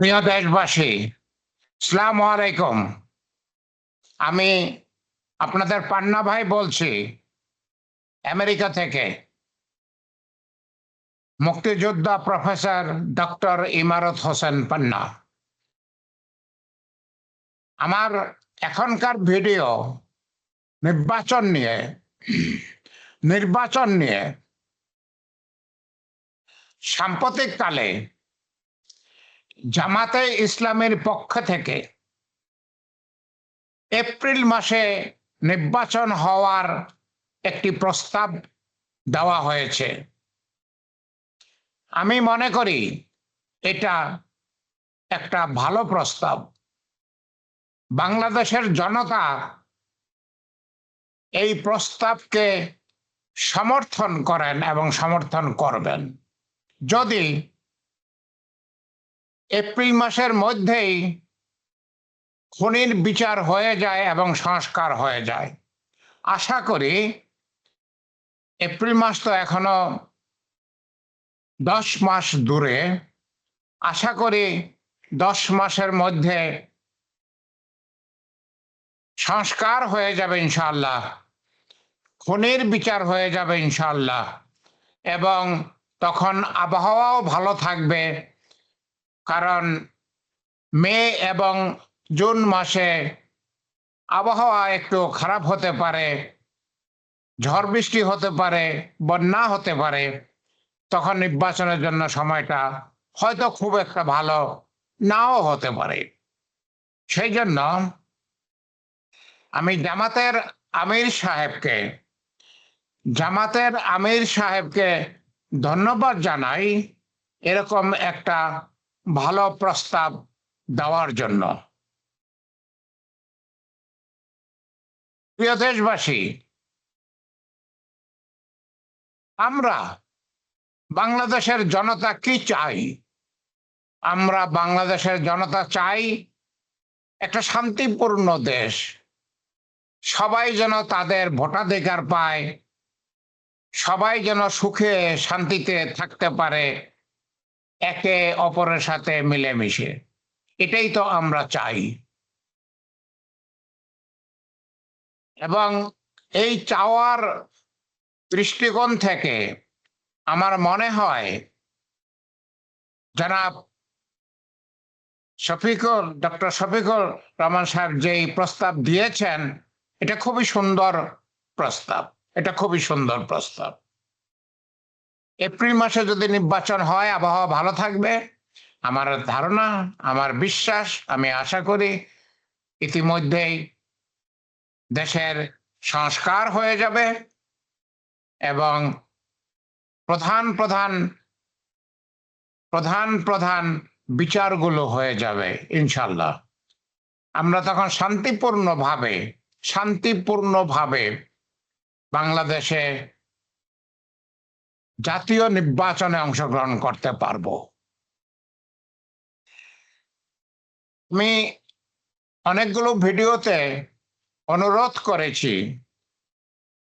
প্রিয় দেশবাসী সালাম আলাইকুম। আমি আপনাদের পান্না ভাই বলছি, আমেরিকা থেকে। মুক্তিযোদ্ধা প্রফেসর ডক্টর ইমারত হোসেন পান্না। আমার এখনকার ভিডিও নির্বাচন নিয়ে নির্বাচন নিয়ে সাম্প্রতিক কালে জামাতে ইসলামের পক্ষ থেকে এপ্রিল মাসে নির্বাচন হওয়ার একটি প্রস্তাব দেওয়া হয়েছে। আমি মনে করি এটা একটা ভালো প্রস্তাব। বাংলাদেশের জনতা এই প্রস্তাবকে সমর্থন করেন এবং সমর্থন করবেন। যদি এপ্রিল মাসের মধ্যেই খনির বিচার হয়ে যায় এবং সংস্কার হয়ে যায়। আশা করি এপ্রিল মাস তো এখনও দশ মাস দূরে। আশা করি দশ মাসের মধ্যে সংস্কার হয়ে যাবে ইনশাল্লাহ খুনির বিচার হয়ে যাবে ইনশাল্লাহ এবং তখন আবহাওয়াও ভালো থাকবে। কারণ মে এবং জুন মাসে আবহাওয়া একটু খারাপ হতে পারে, ঝড় বৃষ্টি হতে পারে, বন্যা হতে পারে, তখন নির্বাচনের জন্য সময়টা হয়তো খুব একটা ভালো নাও হতে পারে। সেই জন্য আমি জামাতের আমির সাহেবকে, জামাতের আমির সাহেবকে ধন্যবাদ জানাই। এরকম একটা ভালো প্রস্তাব দেওয়ার জন্য। প্রিয় দেশবাসী, আমরা বাংলাদেশের জনতা কি চাই? আমরা বাংলাদেশের জনতা চাই একটা শান্তিপূর্ণ দেশ। সবাই যেন তাদের ভোটাধিকার পায়। সবাই যেন সুখে শান্তিতে থাকতে পারে। একে অপরের সাথে মিলেমিশে। এটাই তো আমরা চাই। এবং এই চাওয়ার দৃষ্টিকোণ থেকে আমার মনে হয়, জনাব শফিকুল ডক্টর শফিকুল রহমান সাহেব যেই প্রস্তাব দিয়েছেন, এটা খুবই সুন্দর প্রস্তাব, এটা খুবই সুন্দর প্রস্তাব। এপ্রিল মাসে যদি নির্বাচন হয়, আবহাওয়া ভালো থাকবে। আমার ধারণা, আমার বিশ্বাস, আমি আশা করি ইতিমধ্যেই দেশের সংস্কার হয়ে যাবে এবং প্রধান প্রধান প্রধান প্রধান বিচারগুলো হয়ে যাবে ইনশাল্লাহ আমরা তখন শান্তিপূর্ণভাবে শান্তিপূর্ণভাবে বাংলাদেশে জাতীয় নির্বাচনে অংশগ্রহণ করতে পারব। আমি অনেকগুলো ভিডিওতে অনুরোধ করেছি,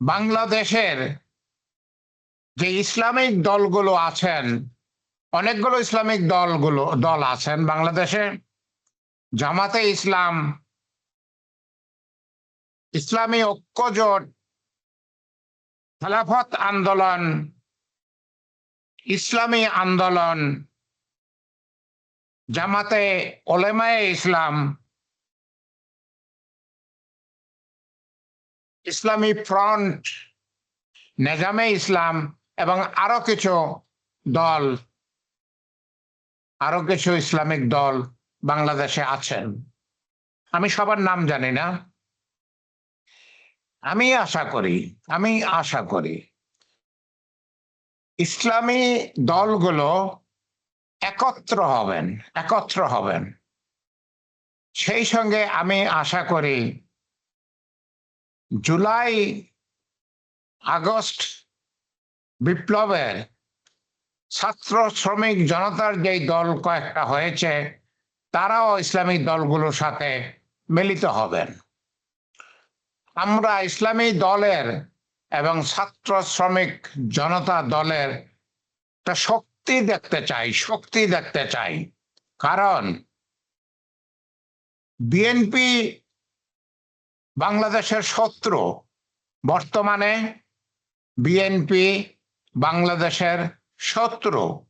বাংলাদেশের যে ইসলামিক দলগুলো আছেন, অনেকগুলো ইসলামিক দলগুলো, দল আছেন বাংলাদেশে, জামাতে ইসলাম, ইসলামী ঐক্যজোট, খেলাফত আন্দোলন ইসলামী আন্দোলন, জামাতে ওলেমায়ে ইসলাম, ইসলামী ফ্রন্ট, নেজামে ইসলাম এবং আরও কিছু দল, আরও কিছু ইসলামিক দল বাংলাদেশে আছেন। আমি সবার নাম জানি না। আমি আশা করি, আমি আশা করি ইসলামী দলগুলো একত্র হবেন একত্র হবেন। সেই সঙ্গে আমি আশা করি জুলাই, আগস্ট বিপ্লবের ছাত্র শ্রমিক জনতার যেই দল কয়েকটা হয়েছে, তারাও ইসলামী দলগুলোর সাথে মিলিত হবেন। আমরা ইসলামী দলের এবং ছাত্র শ্রমিক জনতা দলের একটা শক্তি দেখতে চাই, শক্তি দেখতে চাই। কারণ বিএনপি বাংলাদেশের শত্রু। বর্তমানে বিএনপি বাংলাদেশের শত্রু।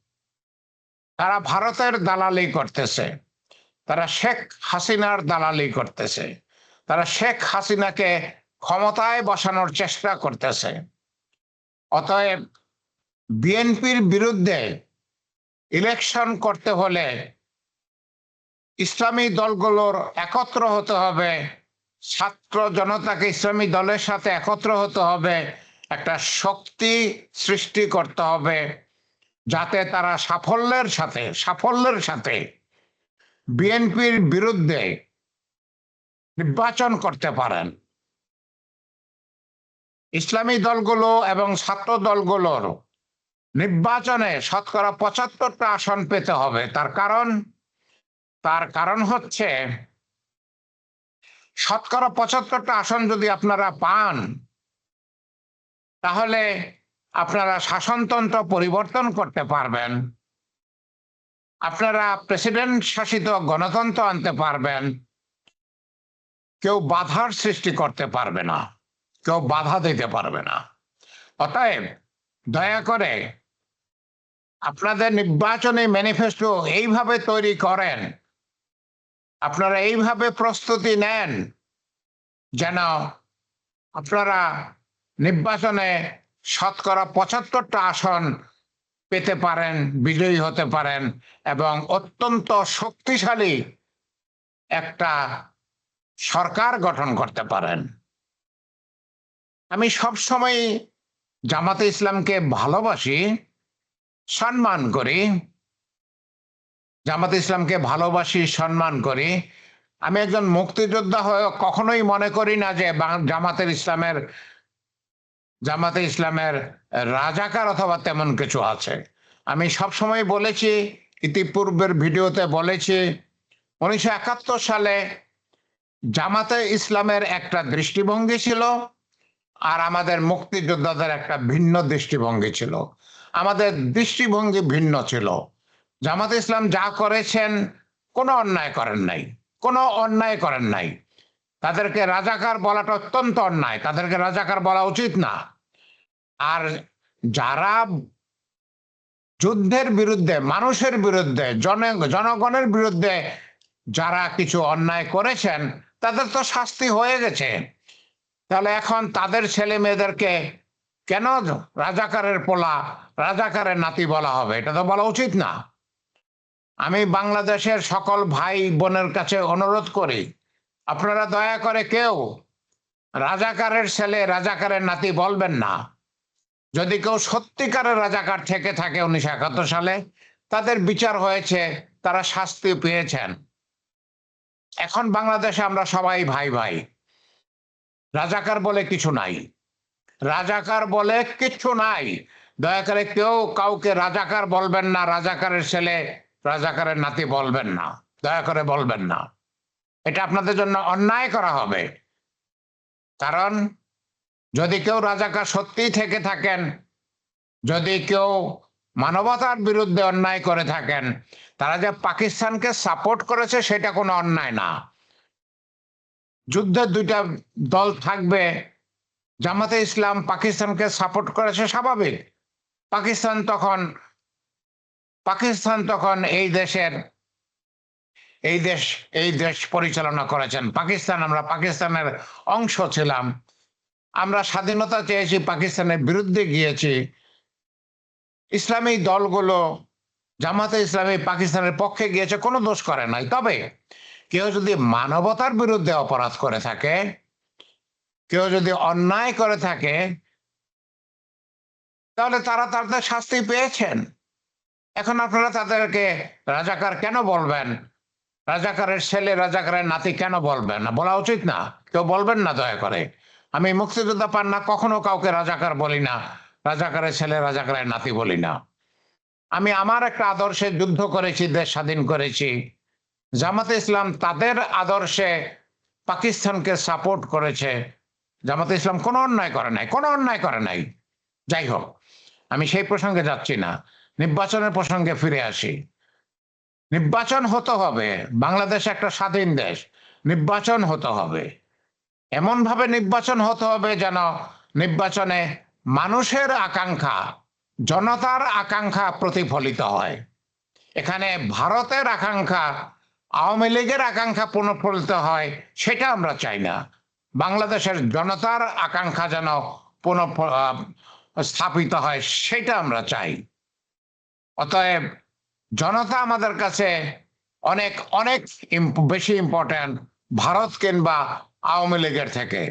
তারা ভারতের দালালি করতেছে। তারা শেখ হাসিনার দালালি করতেছে। তারা শেখ হাসিনাকে ক্ষমতায় বসানোর চেষ্টা করতেছে। অতএব বিএনপির বিরুদ্ধে ইলেকশন করতে হলে ইসলামী দলগুলোর একত্র হতে হবে, ছাত্র জনতাকে ইসলামী দলের সাথে একত্র হতে হবে, একটা শক্তি সৃষ্টি করতে হবে, যাতে তারা সাফল্যের সাথে সাফল্যের সাথে বিএনপির বিরুদ্ধে নির্বাচন করতে পারেন। ইসলামী দলগুলো এবং ছাত্র দলগুলোর নির্বাচনে শতকরা পঁচাত্তরটা আসন পেতে হবে। তার কারণ তার কারণ হচ্ছে শতকরা পঁচাত্তরটা আসন যদি আপনারা পান, তাহলে আপনারা শাসনতন্ত্র পরিবর্তন করতে পারবেন। আপনারা প্রেসিডেন্ট শাসিত গণতন্ত্র আনতে পারবেন। কেউ বাধার সৃষ্টি করতে পারবে না। কেউ বাধা দিতে পারবে না। অতএব দয়া করে আপনাদের নির্বাচনী ম্যানিফেস্টো এইভাবে তৈরি করেন। আপনারা এইভাবে প্রস্তুতি নেন যেন আপনারা নির্বাচনে শতকরা পঁচাত্তরটা আসন পেতে পারেন, বিজয়ী হতে পারেন এবং অত্যন্ত শক্তিশালী একটা সরকার গঠন করতে পারেন। আমি সবসময় জামাতে ইসলামকে ভালোবাসি, সম্মান করি, জামাতে ইসলামকে ভালোবাসি, সম্মান করি। আমি একজন মুক্তিযোদ্ধা হয়ে কখনোই মনে করি না যে জামাতের ইসলামের, জামাতে ইসলামের রাজাকার অথবা তেমন কিছু আছে। আমি সবসময় বলেছি, ইতিপূর্বের ভিডিওতে বলেছি, উনিশশো একাত্তর সালে জামাতে ইসলামের একটা দৃষ্টিভঙ্গি ছিল আর আমাদের মুক্তিযোদ্ধাদের একটা ভিন্ন দৃষ্টিভঙ্গি ছিল। আমাদের দৃষ্টিভঙ্গি ভিন্ন ছিল। জামাতে ইসলাম যা করেছেন, কোনো অন্যায় করেন নাই। কোনো অন্যায় করেন নাই। তাদেরকে রাজাকার বলাটা অত্যন্ত অন্যায়। তাদেরকে রাজাকার বলা উচিত না। আর যারা যুদ্ধের বিরুদ্ধে, মানুষের বিরুদ্ধে, জন, জনগণের বিরুদ্ধে যারা কিছু অন্যায় করেছেন, তাদের তো শাস্তি হয়ে গেছে। তাহলে এখন তাদের ছেলে মেয়েদেরকে কেন রাজাকারের পোলা, রাজাকারের নাতি বলা হবে? এটা তো বলা উচিত না। আমি বাংলাদেশের সকল ভাই বোনের কাছে অনুরোধ করি, আপনারা দয়া করে কেউ রাজাকারের ছেলে, রাজাকারের নাতি বলবেন না। যদি কেউ সত্যিকারের রাজাকার থেকে থাকে উনিশশো একাত্তর সালে, তাদের বিচার হয়েছে, তারা শাস্তি পেয়েছেন। এখন বাংলাদেশে আমরা সবাই ভাই ভাই রাজাকার বলে কিছু নাই। রাজাকার বলে কিচ্ছু নাই। দয়া করে কেউ কাউকে রাজাকার বলবেন না, রাজাকারের ছেলে রাজাকারের নাতি বলবেন না। দয়া করে বলবেন না। এটা আপনাদের জন্য অন্যায় করা হবে। কারণ যদি কেউ রাজাকার সত্যিই থেকে থাকেন, যদি কেউ মানবতার বিরুদ্ধে অন্যায় করে থাকেন, তারা যে পাকিস্তানকে সাপোর্ট করেছে, সেটা কোনো অন্যায় না। যুদ্ধের দুইটা দল থাকবে, জামাতে ইসলাম পাকিস্তানকে সাপোর্ট করেছে স্বাভাবিক। পাকিস্তান তখন পাকিস্তান তখন এই দেশের, এই দেশ এই দেশ পরিচালনা করেছেন। পাকিস্তান, আমরা পাকিস্তানের অংশ ছিলাম। আমরা স্বাধীনতা চেয়েছি, পাকিস্তানের বিরুদ্ধে গিয়েছি। ইসলামী দলগুলো, জামাতে ইসলামী পাকিস্তানের পক্ষে গিয়েছে, কোনো দোষ করে নাই। তবে কেউ যদি মানবতার বিরুদ্ধে অপরাধ করে থাকে, কেউ যদি অন্যায় করে থাকে, তাহলে তারা তাদের শাস্তি পেয়েছেন। এখন আপনারা তাদেরকে রাজাকার কেন বলবেন? রাজাকারের ছেলে, রাজাকারের নাতি কেন বলবেন? না, বলা উচিত না। কেউ বলবেন না, দয়া করে। আমি মুক্তিযোদ্ধা পান না, কখনো কাউকে রাজাকার বলি না। রাজাকারের ছেলে, রাজাকারের নাতি বলি না। আমি আমার একটা আদর্শে যুদ্ধ করেছি, দেশ স্বাধীন করেছি। জামাতে ইসলাম তাদের আদর্শে পাকিস্তানকে সাপোর্ট করেছে। জামাতে ইসলাম কোনো অন্যায় করে নাই, কোনো অন্যায় করে নাই। যাই হোক, আমি সেই প্রসঙ্গে যাচ্ছি না, নির্বাচনের প্রসঙ্গে ফিরে আসি। নির্বাচন হতে হবে, বাংলাদেশ একটা স্বাধীন দেশ, নির্বাচন হতে হবে। এমন ভাবে নির্বাচন হতে হবে যেন নির্বাচনে মানুষের আকাঙ্ক্ষা, জনতার আকাঙ্ক্ষা প্রতিফলিত হয়। এখানে ভারতের আকাঙ্ক্ষা আওয়ামী লীগের আকাঙ্ক্ষা পুনঃফলিত হয়, সেটা আমরা চাই না। বাংলাদেশের জনতার আকাঙ্ক্ষা যেন পুনঃ স্থাপিত হয়, সেটা আমরা চাই। অতএব জনতা আমাদের কাছে অনেক অনেক বেশি ইম্পর্ট্যান্ট ভারত কিংবা আওয়ামী লীগের থেকে।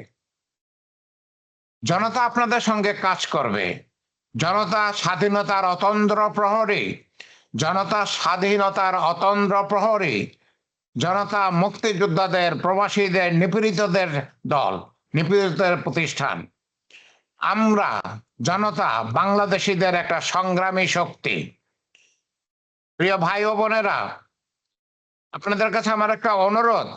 জনতা আপনাদের সঙ্গে কাজ করবে। জনতা স্বাধীনতার অতন্দ্র প্রহরী। জনতা স্বাধীনতার অতন্দ্র প্রহরী। জনতা মুক্তিযোদ্ধাদের, প্রবাসীদের, নিপীড়িতদের দল, নিপীড়িতদের প্রতিষ্ঠান। আমরা জনতা বাংলাদেশিদের একটা সংগ্রামী শক্তি। প্রিয় ভাই ও বোনেরা, আপনাদের কাছে আমার একটা অনুরোধ।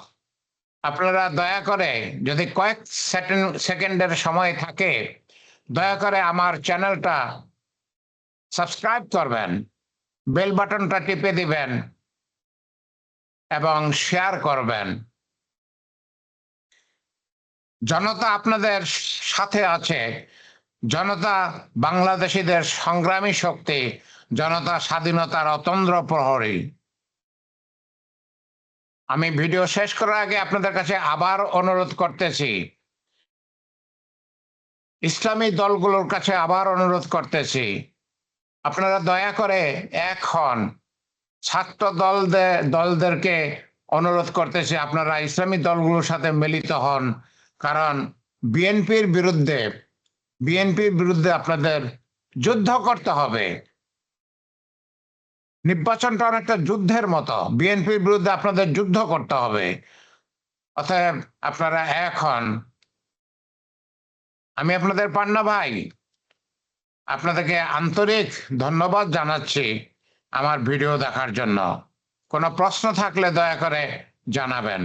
আপনারা দয়া করে যদি কয়েক সেকেন্ড, সেকেন্ডের সময় থাকে, দয়া করে আমার চ্যানেলটা সাবস্ক্রাইব করবেন, বেল বাটনটা টিপে দিবেন এবং শেয়ার করবেন। জনতা আপনাদের সাথে আছে। জনতা বাংলাদেশিদের সংগ্রামী শক্তি, জনতা স্বাধীনতার অতন্দ্র প্রহরী। আমি ভিডিও শেষ করার আগে আপনাদের কাছে আবার অনুরোধ করতেছি। ইসলামী দলগুলোর কাছে আবার অনুরোধ করতেছি। আপনারা দয়া করে এক হন। ছাত্র দলদের দলদেরকে অনুরোধ করতেছি আপনারা ইসলামী দলগুলোর সাথে মিলিত হন। কারণ বিএনপির বিরুদ্ধে বিএনপির বিরুদ্ধে আপনাদের যুদ্ধ করতে হবে। নির্বাচনটা অনেকটা যুদ্ধের মতো। বিএনপির বিরুদ্ধে আপনাদের যুদ্ধ করতে হবে। অতএব আপনারা এক হন। আমি আপনাদের পান্না ভাই। আপনাদেরকে আন্তরিক ধন্যবাদ জানাচ্ছি। আমার ভিডিও দেখার জন্য। কোনো প্রশ্ন থাকলে দয়া করে জানাবেন।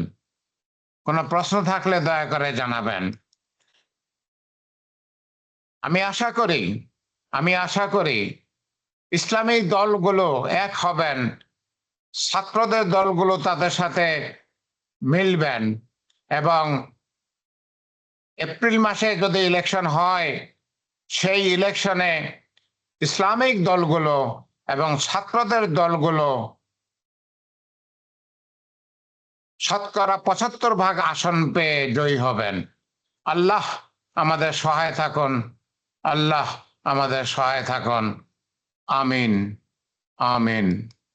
কোনো প্রশ্ন থাকলে দয়া করে জানাবেন। আমি আশা করি, আমি আশা করি ইসলামী দলগুলো এক হবেন, ছাত্রদের দলগুলো তাদের সাথে মিলবেন এবং এপ্রিল মাসে যদি ইলেকশন হয়, সেই ইলেকশনে ইসলামিক দলগুলো এবং ছাত্রদের দলগুলো শতকরা পঁচাত্তর ভাগ আসন পেয়ে জয়ী হবেন। আল্লাহ আমাদের সহায় থাকুন। আল্লাহ আমাদের সহায় থাকুন। আমিন। আমিন।